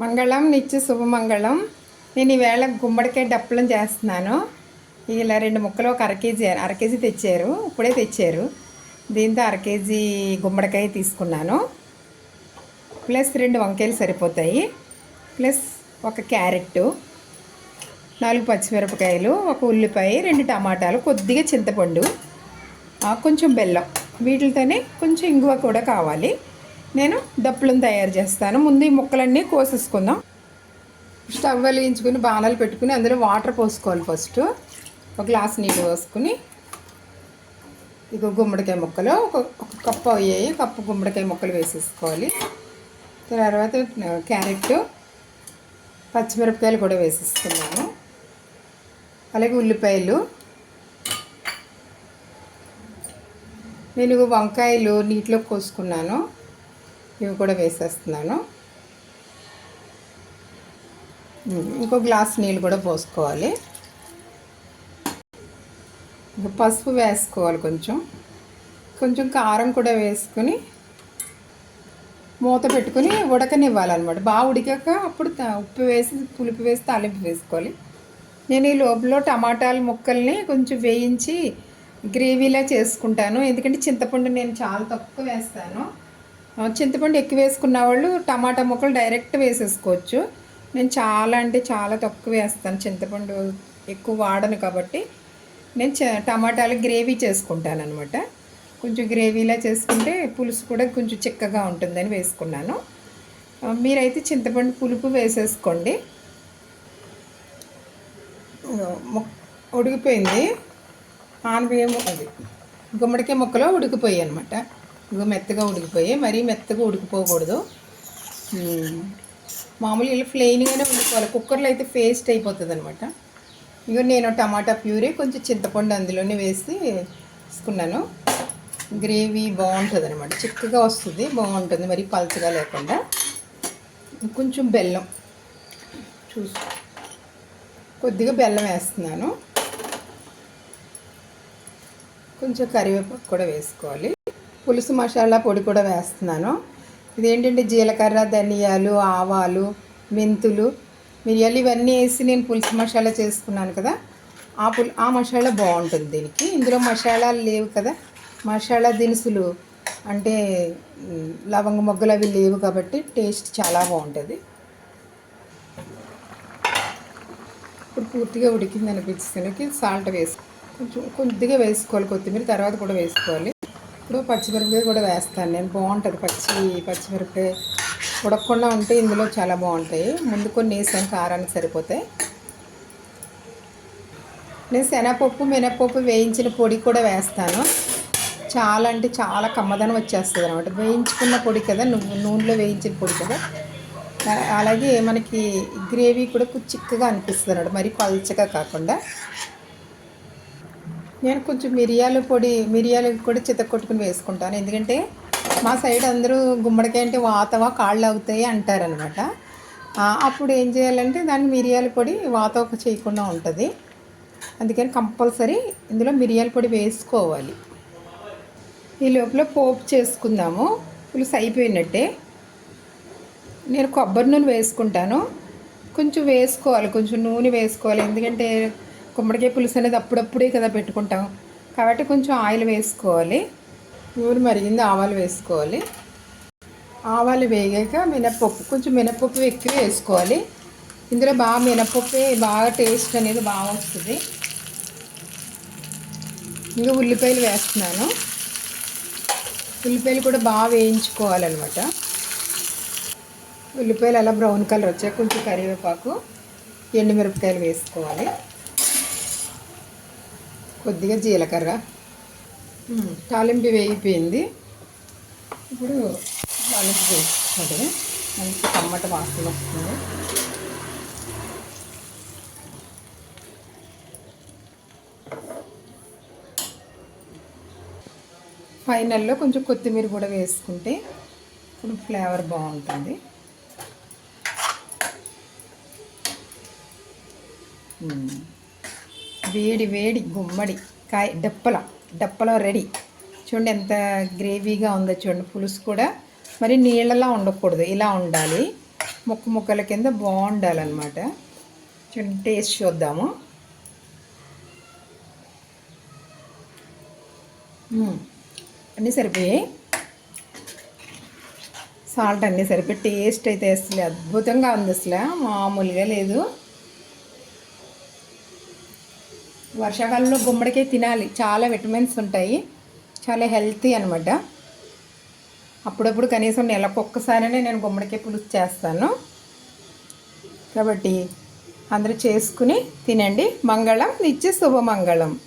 మంగళం నిత్య శుభమంగళం నేను ఈవేళ గుమ్మడికాయ డప్పులను చేస్తున్నాను. ఇలా రెండు ముక్కలు ఒక అర కేజీ అర కేజీ తెచ్చారు. ఇప్పుడే తెచ్చారు. దీంతో అర కేజీ గుమ్మడికాయ తీసుకున్నాను. ప్లస్ రెండు వంకాయలు సరిపోతాయి. ప్లస్ ఒక క్యారెట్ నాలుగు పచ్చిమిరపకాయలు ఒక ఉల్లిపాయ రెండు టమాటాలు కొద్దిగా చింతపండు కొంచెం బెల్లం. వీటితోనే కొంచెం ఇంగువ కూడా కావాలి. నేను దప్పులను తయారు చేస్తాను. ముందు ఈ ముక్కలన్నీ కోసేసుకుందాం. స్టవ్ వెలిగించుకుని బాణాలు పెట్టుకుని అందులో వాటర్ పోసుకోవాలి ఫస్ట్. ఒక గ్లాస్ నీళ్ళు పోసుకుని ఇక గుమ్మడికాయ ముక్కలు ఒక ఒక కప్పు అయ్యాయి కప్పు గుమ్మడికాయ ముక్కలు వేసేసుకోవాలి. తర్వాత క్యారెట్ పచ్చిమిరపకాయలు కూడా వేసేసుకున్నాను. అలాగే ఉల్లిపాయలు. నేను వంకాయలు నీటిలో కోసుకున్నాను. ఇవి కూడా వేసేస్తున్నాను. ఇంకో గ్లాస్ నీళ్ళు కూడా పోసుకోవాలి. పసుపు వేసుకోవాలి కొంచెం. కొంచెం కారం కూడా వేసుకుని మూత పెట్టుకుని ఉడకనివ్వాలన్నమాట. బాగా ఉడికాక అప్పుడు ఉప్పు వేసి పులుపు వేసి తాలింపు వేసుకోవాలి. నేను ఈ లోపల టమాటాల ముక్కల్ని కొంచెం వేయించి గ్రేవీలా చేసుకుంటాను. ఎందుకంటే చింతపండు నేను చాలా తక్కువ వేస్తాను. చింతపండు ఎక్కువ వేసుకున్న వాళ్ళు టమాటా ముక్కలు డైరెక్ట్ వేసేసుకోవచ్చు. నేను చాలా అంటే చాలా తక్కువ వేస్తాను. చింతపండు ఎక్కువ వాడను కాబట్టి నేను చ- టమాటాలు గ్రేవీ చేసుకుంటాను అనమాట కొంచెం గ్రేవీలా చేసుకుంటే పులుసు కూడా కొంచెం చిక్కగా ఉంటుందని వేసుకున్నాను. మీరైతే చింతపండు పులుపు వేసేసుకోండి. ఉడికిపోయింది. ఆనబియ్యం అది గుమ్మడికాయ ముక్కలో ఉడికిపోయాయి అనమాట ఇగో మెత్తగా ఉడికిపోయి మరీ మెత్తగా ఉడికిపోకూడదు. మామూలు ఇలా ప్లెయిన్గానే ఉడుకోవాలి కుక్కర్లో అయితే పేస్ట్ అయిపోతుంది అనమాట ఇగో నేను టమాటా ప్యూరీ కొంచెం చింతపండు అందులోనే వేసి తీసుకున్నాను గ్రేవీ బాగుంటుంది అనమాట చిక్కగా వస్తుంది బాగుంటుంది. మరి పలచగా లేకుండా. కొంచెం బెల్లం చూసు కొద్దిగా బెల్లం వేస్తున్నాను. కొంచెం కరివేపాకు కూడా వేసుకోవాలి. పులుసు మసాలా పొడి కూడా వేస్తున్నాను. ఇదేంటంటే జీలకర్ర ధనియాలు ఆవాలు మెంతులు మిరియాలు ఇవన్నీ వేసి నేను పులుసు మసాలా చేసుకున్నాను కదా. ఆ పుల్ ఆ మసాలా బాగుంటుంది దీనికి. ఇందులో మసాలాలు లేవు కదా. మసాలా దినుసులు అంటే లవంగ మొగ్గలు అవి లేవు కాబట్టి టేస్ట్ చాలా బాగుంటుంది. ఇప్పుడు పూర్తిగా ఉడికింది అనిపిస్తుంది. సాల్ట్ వేసి కొంచెం కొద్దిగా వేసుకోవాలి కొత్తిమీర తర్వాత కూడా వేసుకోవాలి. ఇప్పుడు పచ్చిమిరపకాయ కూడా వేస్తాను. నేను బాగుంటుంది పచ్చి పచ్చిమిరపకాయ ఉడకకుండా ఉంటే ఇందులో చాలా బాగుంటాయి. ముందు కొన్ని వేసాను కారానికి సరిపోతాయి నేను శనగపప్పు మినపప్పు వేయించిన పొడి కూడా వేస్తాను. చాలా అంటే చాలా కమ్మదనం వచ్చేస్తుంది అనమాట వేయించుకున్న పొడి కదా నూనెలో వేయించిన పొడి కదా. అలాగే మనకి గ్రేవీ కూడా కొంచెం చిక్కగా అనిపిస్తుంది అనమాట మరి పల్చగా కాకుండా. నేను కొంచెం మిరియాల పొడి మిరియాలు కూడా చితకొట్టుకుని వేసుకుంటాను. ఎందుకంటే మా సైడ్ అందరూ గుమ్మడికాయ అంటే వాతవా కాళ్ళు అవుతాయి అంటారనమాట. అప్పుడు ఏం చేయాలంటే దాన్ని మిరియాల పొడి వాత చేయకుండా ఉంటుంది. అందుకని కంపల్సరీ ఇందులో మిరియాల పొడి వేసుకోవాలి. ఈ లోపల పోపు చేసుకుందాము. పులుసు అయిపోయినట్టే. నేను కొబ్బరి నూనె వేసుకుంటాను. కొంచెం వేసుకోవాలి. కొంచెం నూనె వేసుకోవాలి. ఎందుకంటే గుమ్మడికాయ పులుసు అనేది అప్పుడప్పుడే కదా పెట్టుకుంటాం. కాబట్టి కొంచెం ఆయిల్ వేసుకోవాలి. నూనె మరిగింది ఆవాలు వేసుకోవాలి. ఆవాలు వేగాక మినప్పప్పు కొంచెం మినప్పప్పు ఎక్కువ వేసుకోవాలి. ఇందులో బాగా మినప్పప్పే బాగా టేస్ట్ అనేది బాగా వస్తుంది. ఇంకా ఉల్లిపాయలు వేస్తున్నాను. ఉల్లిపాయలు కూడా బాగా వేయించుకోవాలన్నమాట. ఉల్లిపాయలు అలా బ్రౌన్ కలర్ వచ్చాయి కొంచెం కరివేపాకు ఎండుమిరపకాయలు వేసుకోవాలి. కొద్దిగా జీలకర్ర. తాలింపు వేగిపోయింది. ఇప్పుడు తాలింపు వేసుకోవాలి మంచి టమాట వాసన వస్తుంది. ఫైనల్లో కొంచెం కొత్తిమీర కూడా వేసుకుంటే ఇప్పుడు ఫ్లేవర్ బాగుంటుంది. మ్మ్. వేడి వేడి గుమ్మడి కాయ డప్పల డప్పల రెడీ. చూడండి ఎంత గ్రేవీగా ఉందో చూడండి. పులుసు కూడా మరి నీళ్ళలా ఉండకూడదు. ఇలా ఉండాలి. ముక్క ముక్కల కింద బాగుండాలన్నమాట. చూడండి టేస్ట్ చూద్దాము. అన్నీ సరిపోయాయి. సాల్ట్ అన్నీ సరిపోయి టేస్ట్ అయితే అసలు అద్భుతంగా ఉంది అసలు. మామూలుగా లేదు. వర్షాకాలంలో గుమ్మడికాయ తినాలి. చాలా విటమిన్స్ ఉంటాయి. చాలా హెల్తీ అనమాట అప్పుడప్పుడు కనీసం నెలకు ఒక్కసారినే నేను గుమ్మడికాయ పులుసు చేస్తాను. కాబట్టి అందరూ చేసుకుని తినండి. మంగళం నిత్య శుభమంగళం.